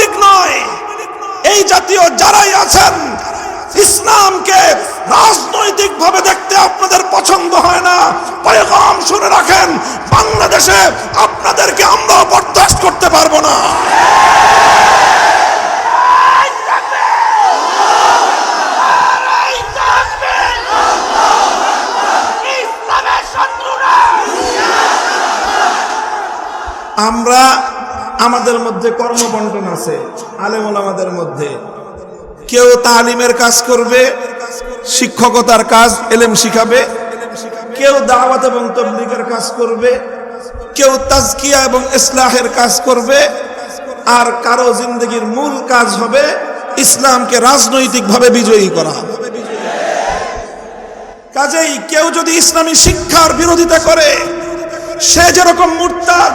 লীগ নয়, এই জাতীয় যারাই আছেন, ইসলামকে রাজনৈতিক ভাবে দেখতে আপনাদের পছন্দ হয় না, পয়গাম শুনে রাখেন, বাংলাদেশে আপনাদেরকে আমরা বরদাস্ত করতে পারব না। আমরা আমাদের মধ্যে কর্মবন্টন আছে, আলেমুল আমাদের মধ্যে। কেউ তালিমের কাজ করবে, শিক্ষকতার কাজ, এলেম শিখাবে। কেউ দাওয়াত এবং তবলিগের কাজ করবে, কেউ তাজকিয়া এবং ইসলাহের কাজ করবে। আর কারও জিন্দগির মূল কাজ হবে ইসলামকে রাজনৈতিকভাবে বিজয়ী করা। কাজেই কেউ যদি ইসলামী শিক্ষার বিরোধিতা করে, সে যেরকম মুরতাদ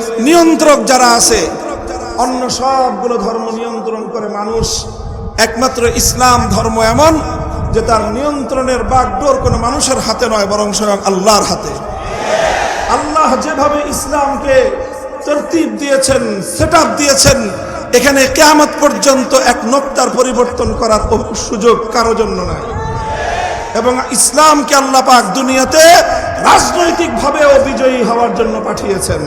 নিয়ন্ত্রক যারা আছে, অন্য সবগুলো ধর্ম নিয়ন্ত্রণ করে মানুষ। একমাত্র ইসলাম ধর্ম এমন যে তার নিয়ন্ত্রণের বাগডোর কোনো মানুষের হাতে নয়, বরং স্বয়ং আল্লাহর হাতে। আল্লাহ যেভাবে ইসলামকে তরতিব দিয়েছেন সেট দিয়েছেন, এখানে কেয়ামত পর্যন্ত এক নোক্তার পরিবর্তন করার সুযোগ কারও জন্য নাই। এবং ইসলামকে আল্লাহ পাক দুনিয়াতে রাজনৈতিকভাবেও বিজয়ী হওয়ার জন্য পাঠিয়েছেন।